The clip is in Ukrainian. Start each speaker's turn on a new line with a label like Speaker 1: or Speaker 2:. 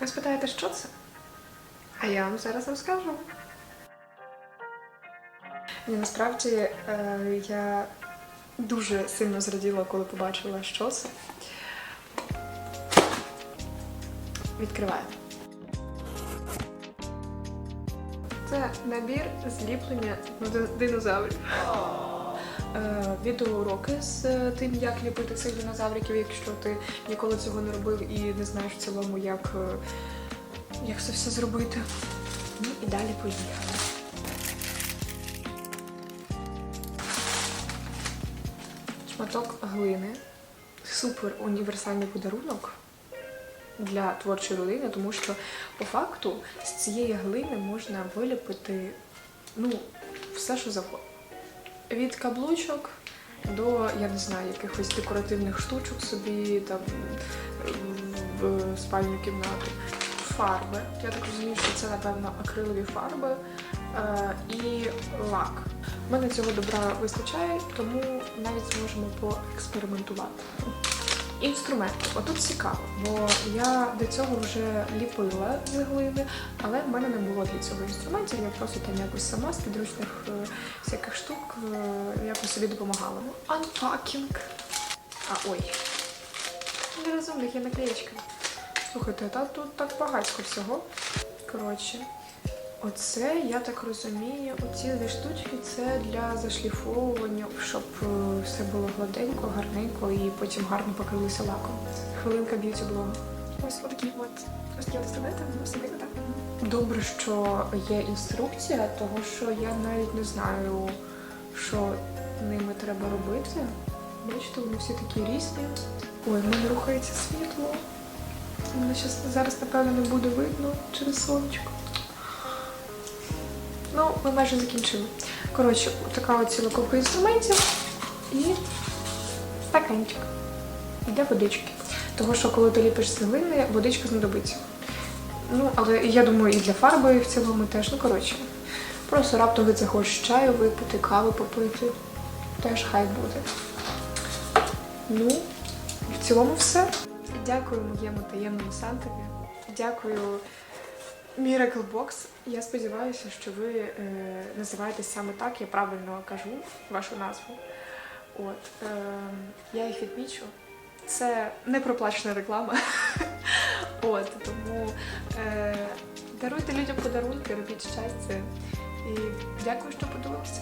Speaker 1: Ви спитаєте, що це? А я вам зараз розкажу. Ні, насправді е, я дуже сильно зраділа, коли побачила, що це. Відкриваю. Це набір зліплення ди- динозаврів. Е, Відеоуроки з е, тим, як ліпити цих динозавриків, якщо ти ніколи цього не робив і не знаєш в цілому, як, е, як це все зробити. Ну і далі поїхали. Шматок глини. Супер універсальний подарунок для творчої людини, тому що по факту з цієї глини можна виліпити ну, все, що завгодно. Від каблучок до, я не знаю, якихось декоративних штучок собі там в спальню кімнату. Фарби. Я так розумію, що це, напевно, акрилові фарби е, і лак. У мене цього добра вистачає, тому навіть зможемо поекспериментувати. Інструменти. Отут цікаво, бо я до цього вже ліпила глини, але в мене не було для цього інструментів. Я просто там якось сама з підручних е, всяких штук е, якось собі допомагала. Unpacking. А ой. Нерозумних є наклеєчка. Слухайте, та тут так багатько всього. Коротше, оце, я так розумію, оці дві штучки це для зашліфовування, щоб е, все було гладенько, гарненько і потім гарно покрилося лаком. Хвилинка б'юті блогу.
Speaker 2: Ось отакі от ось такі от інструменти, воно все так.
Speaker 1: Добре, що є інструкція, того що я навіть не знаю, що ними треба робити. Бачите, вони всі такі різні. Ой, в мене рухається світло. Щас, зараз, напевно, не буде видно через сонечко. Ну, ми майже закінчили. Коротше, така от ціла інструментів і стаканчик для водички. Того, що коли ти ліпиш з водичка знадобиться. Ну, але я думаю, і для фарби в цілому теж. Ну, коротше, просто раптом ви захочеш чаю випити, каву попити. Теж хай буде. Ну, в цілому все. Дякую моєму таємному Сантові. Дякую Miracle Box. Я сподіваюся, що ви е, називаєтесь саме так, я правильно кажу вашу назву. От, е, я їх відмічу. Це не проплачена реклама. От, тому е, даруйте людям подарунки, робіть щастя. І дякую, що подивилися.